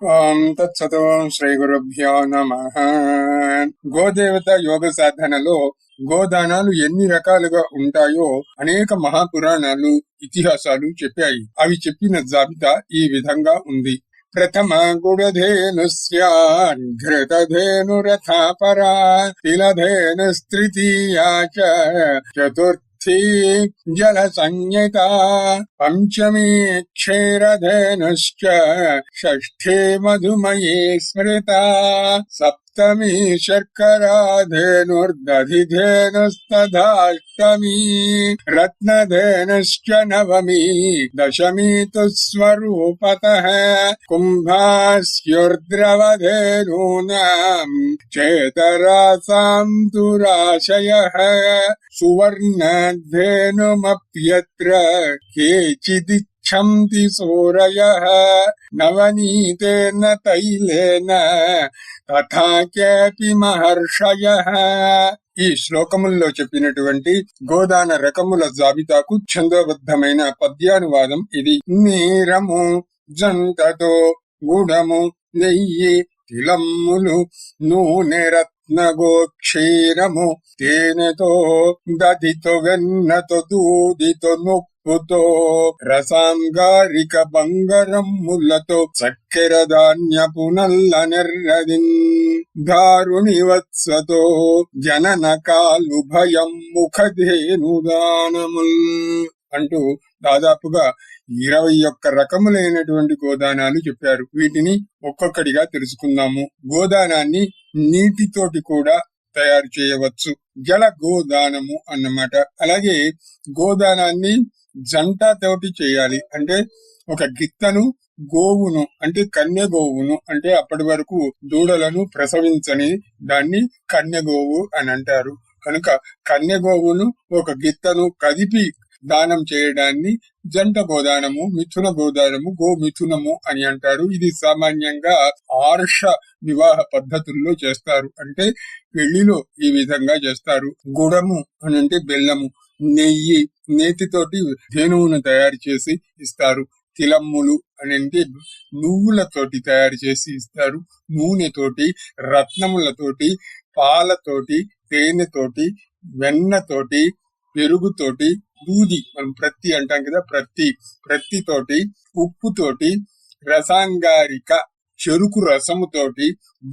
ఓం తత్సతో శ్రీ గురుభ్యో నమ గోదేవత యోగ సాధనలో గోదానాలు ఎన్ని రకాలుగా ఉంటాయో అనేక మహాపురాణాలు ఇతిహాసాలు చెప్పాయి. అవి చెప్పిన జాబితా ఈ విధంగా ఉంది. ప్రథమ గుడధేను ఘృతధేనురథా పరా తిలధేను తృతీయా చతుర్థ जलसंज्ञिता पञ्चमी क्षीरधेनुश्च षष्ठी मधुमये स्मृता सप्त सप्तमी रत्न रत्नधेनुश्च नवमी दशमी तु स्वरूपतः कुम्भास्युर्द्रवधेनूनाम् चेतरासाम् तु राशयः सुवर्णधेनुमप्यत्र केचिदि క్షంతి సూరయ నవనీతేన తైలేన తథా మహర్షయ. ఈ శ్లోకముల్లో చెప్పినటువంటి గోదాన రకముల జాబితాకు ఛందోబద్ధమైన పద్యానువాదం ఇది. నీరము జంతతో గుడము నెయ్యి తిలమ్ములు నూనె రత్నగో క్షీరము తేనెతో దదితో వెన్నతో దూదితో నొప్పుతో రసాంగారిక బంగరమ్ములతో చక్కెర ధాన్యపు నల్ల నెర్రదిన్ దారుణి వత్సతో జనన కాలు భయం ముఖధేనుదానముల్ అంటూ దాదాపుగా ఇరవై ఒక్క రకములైనటువంటి గోదానాలు చెప్పారు. వీటిని ఒక్కొక్కటిగా తెలుసుకుందాము. గోదానాన్ని నీటితోటి కూడా తయారు చేయవచ్చు. జల గోదానము అన్నమాట. అలాగే గోదానాన్ని జంట తోటి చేయాలి. అంటే ఒక గిత్తను గోవును అంటే కన్య గోవును అంటే అప్పటి వరకు దూడలను ప్రసవించని దాన్ని కన్య గోవు అని అంటారు. కనుక కన్య గోవును ఒక గిత్తను కదిపి దానం చేయడాన్ని జంట గోదానము మిథున గోదానము గోమిథునము అని అంటారు. ఇది సామాన్యంగా ఆర్ష వివాహ పద్ధతుల్లో చేస్తారు. అంటే పెళ్ళిలో ఈ విధంగా చేస్తారు. గుడము అని అంటే బెల్లము నెయ్యి నేతితోటి ధేనువును తయారు చేసి ఇస్తారు. తిలమ్ములు అని అంటే నువ్వులతోటి తయారు చేసి ఇస్తారు. నూనెతోటి రత్నములతోటి పాలతోటి తేనెతోటి వెన్నతోటి పెరుగుతోటి దూది మనం ప్రత్తి అంటాం కదా ప్రత్తి ప్రత్తితోటి ఉప్పుతోటి రసాంగారిక చెరుకు రసముతోటి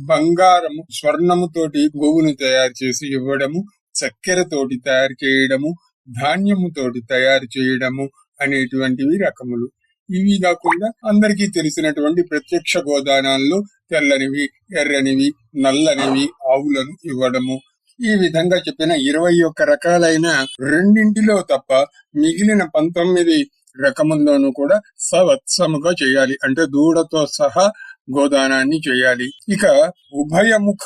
బంగారము స్వర్ణముతోటి గోవును తయారు చేసి ఇవ్వడము చక్కెరతోటి తయారు చేయడము ధాన్యముతోటి తయారు చేయడము అనేటువంటివి రకములు. ఇవి కాకుండా అందరికీ తెలిసినటువంటి ప్రత్యక్ష గోదానాల్లో తెల్లనివి ఎర్రనివి నల్లనివి ఆవులను ఇవ్వడము ఈ విధంగా చెప్పిన ఇరవై ఒక్క రకాలైన రెండింటిలో తప్ప మిగిలిన పంతొమ్మిది రకముల్లోనూ కూడా సవత్సముగా చేయాలి. అంటే దూడతో సహా గోదానాన్ని చేయాలి. ఇక ఉభయముఖ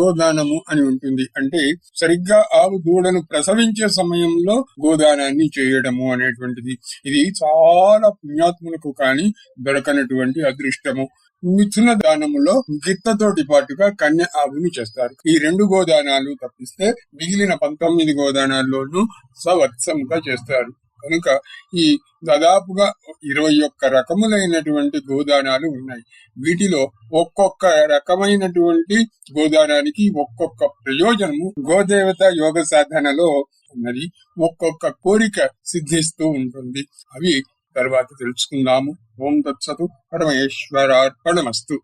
గోదానము అని ఉంటుంది. అంటే సరిగ్గా ఆవు దూడను ప్రసవించే సమయంలో గోదానాన్ని చేయడము అనేటువంటిది. ఇది చాలా పుణ్యాత్ములకు కాని దొరకనటువంటి అదృష్టము. మిథున దానములో గిత్తతోటి పాటుగా కన్య ఆవుని చేస్తారు. ఈ రెండు గోదానాలు తప్పిస్తే మిగిలిన పంతొమ్మిది గోదానాల్లోనూ సవత్సముగా చేస్తారు. కనుక ఈ దాదాపుగా ఇరవై ఒక్క రకములైనటువంటి గోదానాలు ఉన్నాయి. వీటిలో ఒక్కొక్క రకమైనటువంటి గోదానానికి ఒక్కొక్క ప్రయోజనము గోదేవత యోగ సాధనలో ఉన్నది. ఒక్కొక్క కోరిక సిద్ధిస్తూ ఉంటుంది. అవి తర్వాత తెలుసుకుందాము. ఓం తత్సతు పరమేశ్వరార్పణమస్తు.